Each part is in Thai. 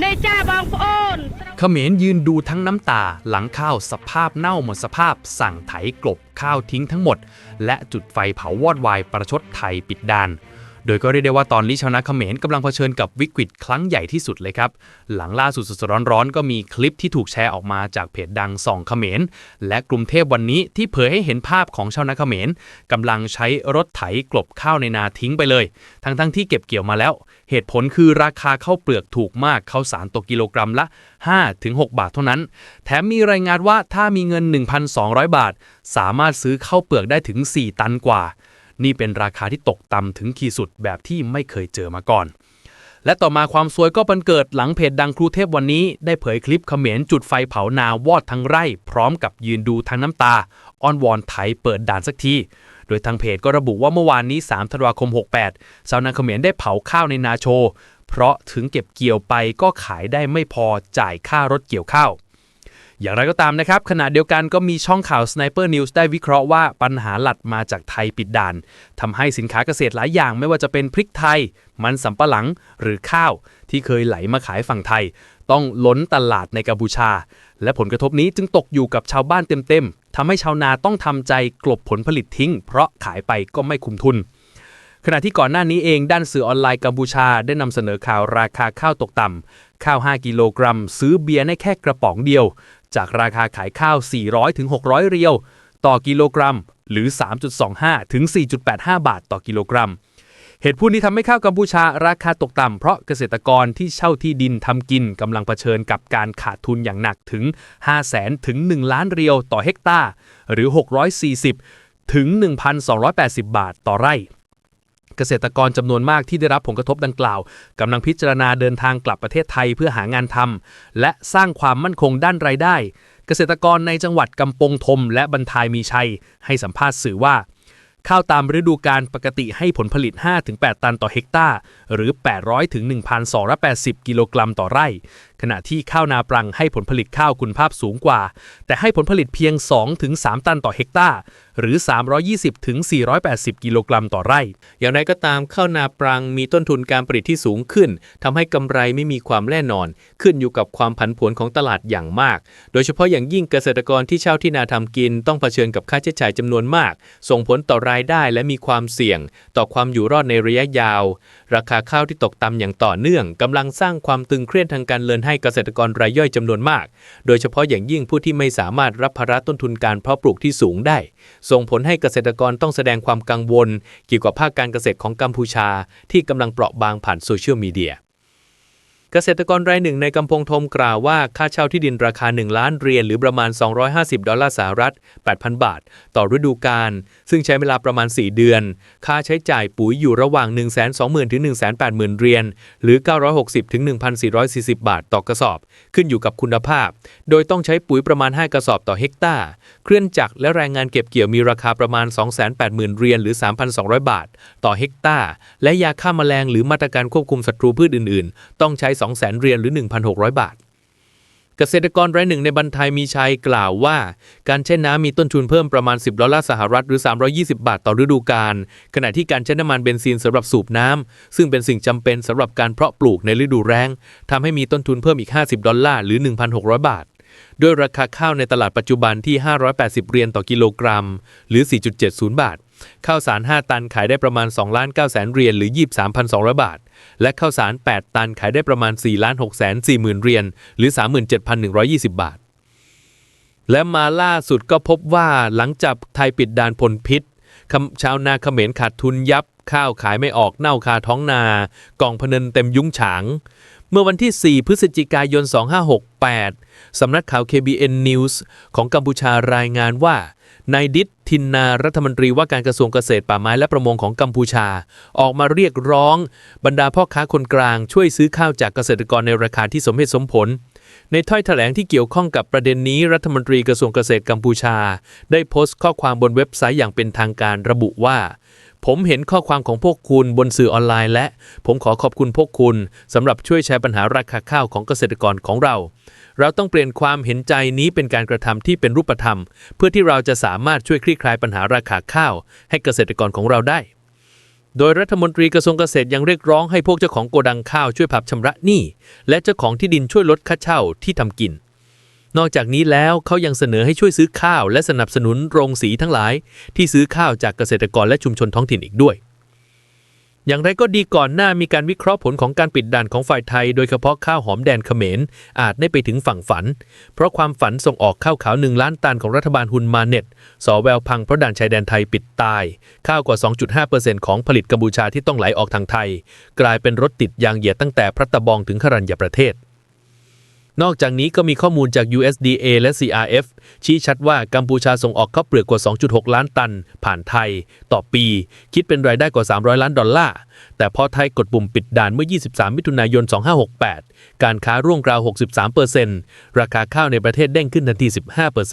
ในจ้าบางโอนเขมรยืนดูทั้งน้ำตาหลังข้าวสภาพเน่าหมดสภาพ สั่งไถกลบข้าวทิ้งทั้งหมด และจุดไฟเผาวอดวายประชดไทยปิดดาน โดยก็เรียกได้ว่าตอนนี้ชาวนาเขมรกำลังเผชิญกับวิกฤตครั้งใหญ่ที่สุดเลยครับ หลังล่าสุดสดร้อนๆ ก็มีคลิปที่ถูกแชร์ออกมาจากเพจดังส่องเขมร และกลุ่มเทพวันนี้ที่เผยให้เห็นภาพของชาวนาเขมรกำลังใช้รถไถกลบข้าวในนาทิ้งไปเลย ทั้งๆที่เก็บเกี่ยวมาแล้ว เหตุผลคือราคาข้าวเปลือกถูกมากข้าวสารตกกิโลกรัมละ 5-6 บาทเท่านั้น แถมมีรายงานว่าถ้ามีเงิน 1,200 บาท สามารถซื้อข้าวเปลือกได้ถึง 4 ตันกว่า นี่เป็นราคาที่ตกต่ำถึงขีดสุดแบบที่ไม่เคยเจอมาก่อน และต่อมาความซวยก็บันเกิดหลังเพจดังครูเทพวันนี้ ได้เผยคลิปเขมรจุดไฟเผานาวอดทั้งไร่ พร้อมกับยืนดูทั้งน้ำตาอ้อนวอนไทยเปิดด่านสักทีโดยทางเพจก็ระบุว่าเมื่อวานนี้ 3 ธันวาคม 68 ชาวนาเขมรได้เผาข้าวในนาโช เพราะถึงเก็บเกี่ยวไปก็ขายได้ไม่พอจ่ายค่ารถเกี่ยวข้าว อย่างไรก็ตามนะครับ ขณะเดียวกันก็มีช่องข่าว Sniper News ได้วิเคราะห์ว่าปัญหาหลัดมาจากไทยปิดด่านทำให้สินค้าเกษตรหลายอย่างไม่ว่าจะเป็นพริกไทย มันสำปะหลังหรือข้าว ที่เคยไหลมาขายฝั่งไทย ต้องล้นตลาดในกัมพูชา และผลกระทบนี้จึงตกอยู่กับชาวบ้านเต็มๆทำให้ชาวนาต้องทำใจกลบผลผลิตทิ้ง เพราะขายไปก็ไม่คุ้มทุนขณะที่ก่อนหน้านี้เองด้านสื่อออนไลน์กัมพูชาได้นำเสนอข่าวราคาข้าวตกต่ำข้าว 5 กิโลกรัม ซื้อเบียร์ได้แค่กระป๋องเดียว จากราคาขายข้าว 400-600 เรียว ต่อกิโลกรัม หรือ 3.25 ถึง 4.85 บาทต่อกิโลกรัม เหตุผลนี้ทำให้ข้าวกัมพูชาราคาตกต่ำเพราะเกษตรกรที่เช่าที่ดินทำกินกำลังเผชิญกับการขาดทุนอย่างหนักถึง 500,000ถึง 1 ล้านเรียวต่อเฮกตาร์หรือ 640 ถึง 1,280 บาทต่อไร่ เกษตรกรจำนวนมากที่ได้รับผลกระทบดังกล่าวกำลังพิจารณาเดินทางกลับประเทศไทยเพื่อหางานทำและสร้างความมั่นคงด้านรายได้ เกษตรกรในจังหวัดกำปงทม และบรรทายมีชัย ให้สัมภาษณ์สื่อว่าข้าวตามฤดูกาลปกติให้ผลผลิต 5-8 ตันต่อเฮกตาร์ หรือ 800-1,280 กิโลกรัมต่อไร่ ขณะที่ข้าวนาปรังให้ผลผลิตข้าวคุณภาพสูงกว่า แต่ให้ผลผลิตเพียง 2-3 ตันต่อเฮกตาร์หรือ 320ถึง480 กิโลกรัมต่อไร่ อย่างไรก็ตามข้าวนาปรังมีต้นทุนการผลิตที่สูงขึ้นทำให้กำไรไม่มีความแน่นอน ขึ้นอยู่กับความผันผวนของตลาดอย่างมาก โดยเฉพาะอย่างยิ่งเกษตรกรที่เช่าที่นาทำกิน ต้องเผชิญกับค่าใช้จ่ายจำนวนมาก ส่งผลต่อรายได้และมีความเสี่ยง ต่อความอยู่รอดในระยะยาว ราคาข้าวที่ตกต่ำอย่างต่อเนื่องกำลังสร้างความตึงเครียดทางการเงินให้เกษตรกรรายย่อยจำนวนมาก โดยเฉพาะอย่างยิ่งผู้ที่ไม่สามารถรับภาระต้นทุนการเพาะปลูกที่สูงได้ ส่งผลให้เกษตรกรต้องแสดงความกังวล เกี่ยวกับภาคการเกษตรของกัมพูชา ที่กำลังเปราะบางผ่านโซเชียลมีเดีย เกษตรกรรายหนึ่งในกำพงทมกล่าวว่าค่าเช่าที่ดินราคา 1 ล้านเหรียญหรือประมาณ 250 ดอลลาร์สหรัฐ 8,000 บาท ต่อฤดูกาลซึ่งใช้เวลาประมาณ 4 เดือน ค่าใช้จ่ายปุ๋ยอยู่ระหว่าง 120,000 ถึง 180,000 เหรียญหรือ 960 ถึง 1,440 บาทต่อกระสอบ ขึ้นอยู่กับคุณภาพ โดยต้องใช้ปุ๋ยประมาณ 5 กระสอบต่อเฮกตาร์เครื่องจักรและแรงงานเก็บเกี่ยวมีราคาประมาณ 280,000 เหรียญหรือ 3,200 บาท ต่อเฮกตาร์และยาฆ่าแมลงหรือมาตรการควบคุมศัตรูพืชอื่น ๆ ต้องใช้200,000เหรียญหรือ 1,600 บาท เกษตรกรรายหนึ่งในบรรทายมีชัยกล่าวว่า การใช้น้ำมีต้นทุนเพิ่มประมาณ 10 ดอลลาร์สหรัฐหรือ 320 บาทต่อฤดูกาลขณะที่การใช้น้ำมันเบนซินสำหรับสูบน้ำซึ่งเป็นสิ่งจำเป็นสำหรับการเพาะปลูกในฤดูแล้งทำให้มีต้นทุนเพิ่มอีก 50 ดอลลาร์หรือ 1,600 บาทด้วยราคาข้าวในตลาดปัจจุบันที่ 580 เรียญต่อกิโลกรัม หรือ 4.70 บาท ข้าวสาร 5 ตันขายได้ประมาณ2ล้าน9แสนเหรียญหรือ 23,200 บาท และข้าวสาร 8 ตันขายได้ประมาณ4ล้าน6แสน4หมื่นเหรียญหรือ 37,120 บาท และมาล่าสุดก็พบว่าหลังจากไทยปิดด่านผลพิษชาวนาเขมรขาดทุนยับ ข้าวขายไม่ออกเน่าคาท้องนา กองพนันเต็มยุ้งฉาง เมื่อวันที่ 4 พฤศจิกายน 2568 สำนักข่าว KBN News ของกัมพูชารายงานว่า นายดิษทินนารัฐมนตรีว่าการกระทรวงเกษตรป่าไม้และประมงของกัมพูชา ออกมาเรียกร้อง บรรดาพ่อค้าคนกลาง ช่วยซื้อข้าวจากเกษตรกรในราคาที่สมเหตุสมผล ในถ้อยแถลงที่เกี่ยวข้องกับประเด็นนี้รัฐมนตรีกระทรวงเกษตรกัมพูชา ได้โพสต์ข้อความบนเว็บไซต์อย่างเป็นทางการระบุว่า ผมเห็นข้อความของพวกคุณบนสื่อออนไลน์และ ผมขอขอบคุณพวกคุณสำหรับช่วยแชร์ปัญหาราคาข้าวของเกษตรกรของเรา เราต้องเปลี่ยนความเห็นใจนี้เป็นการกระทำที่เป็นรูปธรรม เพื่อที่เราจะสามารถช่วยคลี่คลายปัญหาราคาข้าว ให้เกษตรกรของเราได้ โดยรัฐมนตรีกระทรวงเกษตรยังเรียกร้องให้พวกเจ้าของโกดังข้าวช่วยผับชำระหนี้และเจ้าของที่ดินช่วยลดค่าเช่าที่ทำกิน นอกจากนี้แล้วเขายังเสนอให้ช่วยซื้อข้าวและสนับสนุนโรงสีทั้งหลาย ที่ซื้อข้าวจากเกษตรกรและชุมชนท้องถิ่นอีกด้วย อย่างไรก็ดีก่อนหน้ามีการวิเคราะห์ผลของการปิดด่านของฝ่ายไทย โดยเฉพาะข้าวหอมแดนเขมรอาจได้ไปถึงฝั่งฝัน เพราะความฝันส่งออกข้าวขาวหนึ่งล้านตันของรัฐบาลฮุนมาเน็ตสอแววพังเพราะด่านชายแดนไทยปิดตาย ข้าวกว่า 2.5%ของผลิตกัมพูชาที่ต้องไหลออกทางไทย กลายเป็นรถติดยางเหยียดตั้งแต่พระตะบองถึงขรัญญประเทศ นอกจากนี้ก็มีข้อมูลจาก USDA และ CRF ชี้ชัดว่ากัมพูชาส่งออกข้าวเปลือกกว่า 2.6 ล้านตัน ผ่านไทย ต่อปี คิดเป็นรายได้กว่า 300 ล้านดอลลาร์ แต่พอไทยกดปุ่มปิดด่านเมื่อ 23 มิถุนายน 2568 การค้าร่วงราว 63%ราคาข้าวในประเทศเด้งขึ้นทันที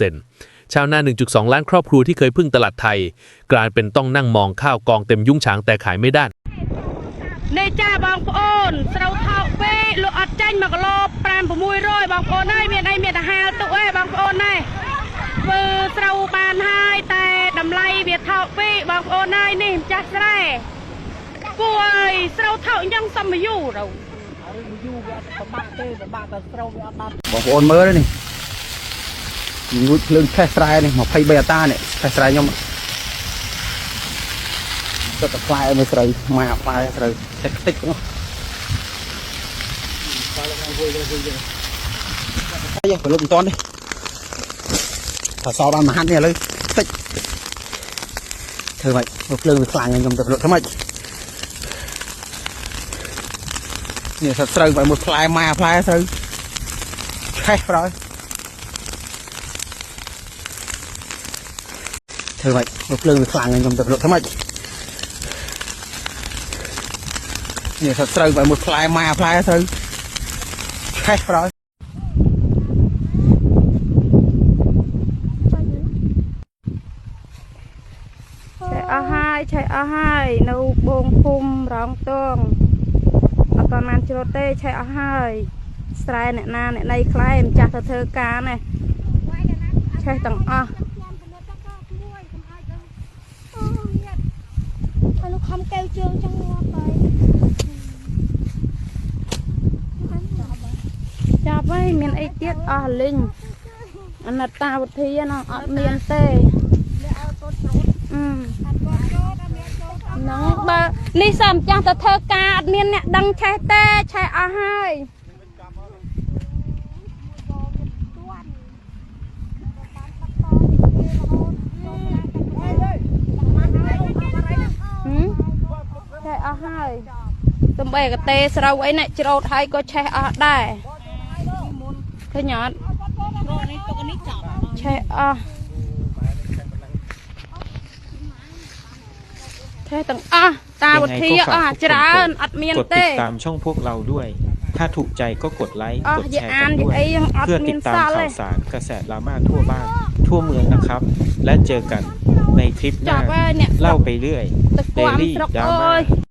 15%ชาวนา 1.2 ล้านครอบครัวที่เคยพึ่งตลาดไทย กลายเป็นต้องนั่งมองข้าวกองเต็มยุ้งฉางแต่ขายไม่ได้ในจ้าบางพอนเราเท่าเปลูกอ ចាញ់1គីឡូ5 600បងប្អូនហើយមានអីមានតែហាលទុកឯងបងប្អូនណែធ្វើស្រូវបានហើយតែតម្លៃវាថោកពេកបងប្អូនហើយនេះម្ចាស់ស្រែពួកអើយស្រូវថោកអញ្ចឹងសំមកយូរទៅបងប្អូនមើលនេះងូតភ្លើងឆេះស្រែនេះ23អតានេះឆេះស្រែខ្ញុំទឹកតែផ្លែមើលស្រូវមកផ្លែស្រូវឆេះខ្ទេចនោះ អាយព្រលឹកមិនតាន់ទេថាសល់បានមួយហាត់នេះឥឡូវតិចធ្វើម៉េចមើលភ្លើងវាខ្លាំងខ្ញុំទៅព្រលឹកធ្វើម៉េចនេះថាស្រូវបើមួយផ្លែមកផ្លែស្រូវខេះប្រយធ្វើម៉េចមើលភ្លើងវាខ្លាំងខ្ញុំទៅរត់ធ្វើម៉េចនេះថាស្រូវបើមួយផ្លែមកផ្លែស្រូវ ខេះប្រយឆែអស់ហើយឆែអស់ហើយនៅបងភូមិរងតងអត់តាន់បានជ្រត់ទេឆែអស់ហើយស្រែអ្នកណាអ្នកណីខ្លែម្ចាស់ទៅធ្វើការណែឆែទាំងអស់អនុខំកែវជើងចឹងងាប់ទៅចា ហើយមានអីទៀតអស់លីងអនត្តាវិធីហ្នឹងអត់មានទេអឺហ្នឹងបើនេះសើម្ចាស់ទៅធ្វើការអត់មានអ្នកដឹងឆេះទេឆេះអស់ហើយហឹមឆេះអស់ហើយទំបែកទេស្រូវអីអ្នកច្រូតហើយក៏ឆេះអស់ដែរ เทียอดใช่อเทต้องอะตาบทที่อะจราอัดเมียนกดติดตามช่องพวกเราด้วย ถ้าถูกใจก็กดไลค์กดแชร์กันด้วยเพื่อติดตามข่าวสารกระแสดราม่าทั่วบ้าน ทั่วเมืองนะครับ และเจอกันในคลิปหน้าเเล่าไปเรื่อย ตะกวามารก Drama